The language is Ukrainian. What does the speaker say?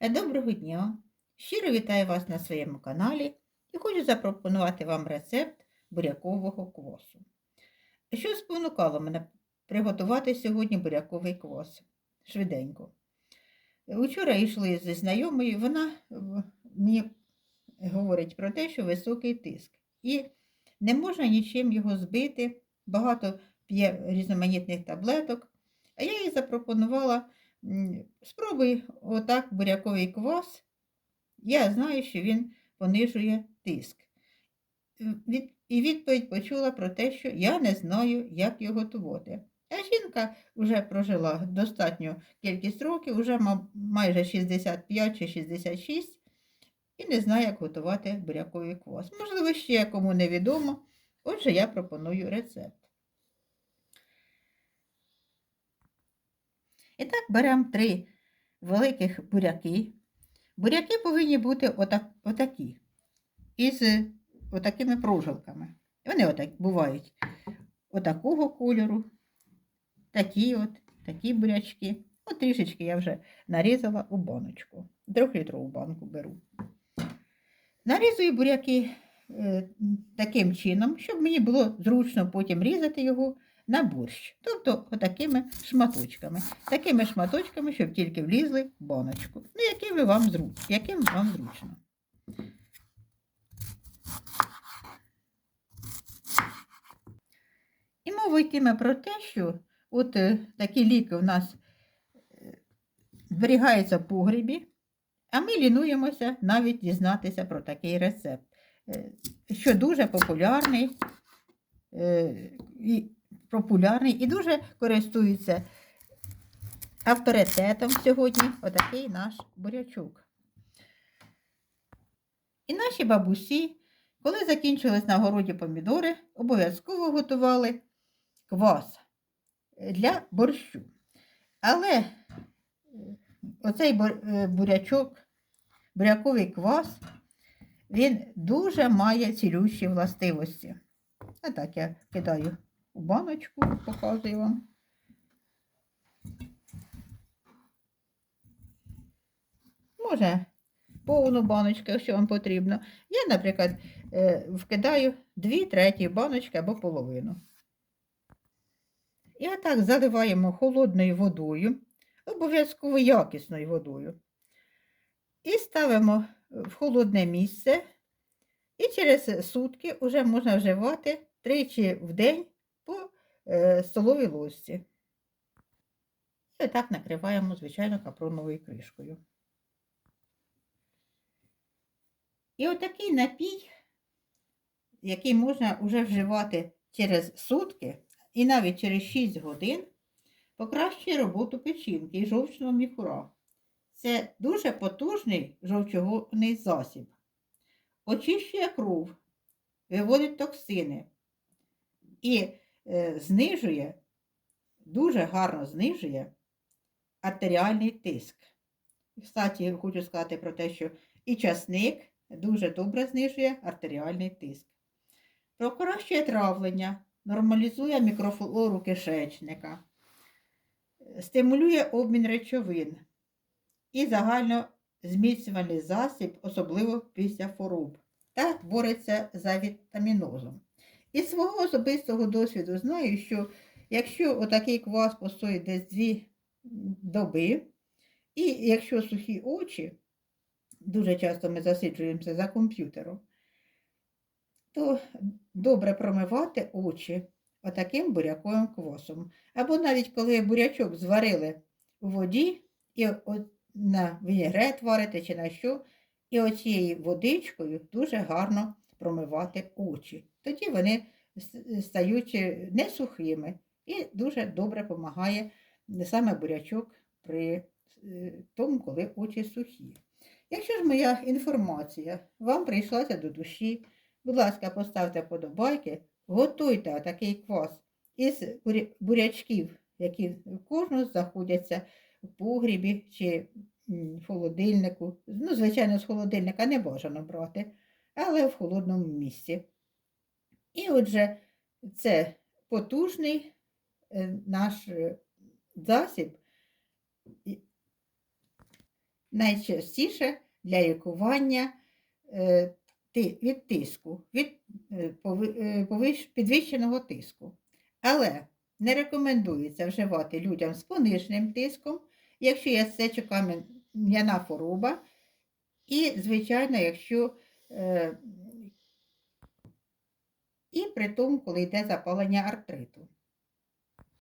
Е, Доброго дня! Щиро вітаю вас на своєму каналі і хочу запропонувати вам рецепт бурякового квасу. Що спонукало мене приготувати сьогодні буряковий квас? Швиденько. Учора йшли зі знайомою, вона мені говорить про те, що високий тиск. І не можна нічим його збити, багато п'є різноманітних таблеток. А я їй запропонувала Спробуй отак буряковий квас. Я знаю, що він понижує тиск. І відповідь почула про те, що я не знаю, як його готувати. А жінка вже прожила достатню кількість років, вже майже 65 чи 66, і не знає, як готувати буряковий квас. Можливо, ще кому невідомо. Отже, я пропоную рецепт. І так беремо три великих буряки. Буряки повинні бути отак, отакі, із отакими прожилками. Вони отак бувають отакого кольору, такі от, такі бурячки. От трішечки я вже нарізала у баночку. Трьохлітрову банку беру. Нарізую буряки е, таким чином, щоб мені було зручно потім різати його на борщ. Тобто отакими шматочками. Такими шматочками, щоб тільки влізли в баночку. Ну, яким вам, яким вам зручно. І мова йтиме про те, що от е, такі ліки у нас е, зберігаються в погребі, а ми лінуємося навіть дізнатися про такий рецепт, е, що дуже популярний, популярний і дуже користується авторитетом сьогодні отакий наш бурячок. І наші бабусі, коли закінчились на городі помідори, обов'язково готували квас для борщу. Але е, оцей е, бурячок, буряковий квас, він дуже має цілющі властивості. А так я кидаю баночку, показую вам. Може, повну баночку, якщо вам потрібно. Я, наприклад, е, вкидаю 2 треті баночки або половину. І отак заливаємо холодною водою, обов'язково якісною водою. І ставимо в холодне місце. І через сутки вже можна вживати тричі в день столовій ложці. І отак накриваємо, звичайно, капроновою кришкою. І отакий напій, який можна вже вживати через сутки і навіть через 6 годин, покращує роботу печінки і жовчного міхура. Це дуже потужний жовчогонний засіб. Очищує кров, виводить токсини і е, знижує, дуже гарно знижує артеріальний тиск. Кстати, хочу сказати про те, що і часник дуже добре знижує артеріальний тиск. Покращує травлення, нормалізує мікрофлору кишечника, е, стимулює обмін речовин і загально зміцнювальний засіб, особливо після хвороб, та бореться за вітамінозом. Із свого особистого досвіду знаю, що якщо отакий квас постоїть десь 2 доби, і якщо сухі очі, дуже часто ми засиджуємося за комп'ютером, то добре промивати очі отаким буряковим квасом. Або навіть коли бурячок зварили у воді і на вінігрет варите чи на що, і оцією водичкою дуже гарно промивати очі. Тоді вони стають е, не сухими і дуже добре допомагає саме бурячок при е, тому, коли очі сухі. Якщо ж моя інформація вам прийшлася до душі, будь ласка, поставте подобайки, готуйте такий квас із бурячків, які в кожного знаходяться в погрібі чи в холодильнику. Ну, звичайно, з холодильника не бажано брати, але в холодному місці. І отже, це потужний е, наш е, засіб, найчастіше для лікування е, від тиску, від підвищеного тиску. Але не рекомендується вживати людям з пониженим тиском, якщо є сечокам'яна хвороба, і, звичайно, якщо і при тому, коли йде запалення артриту.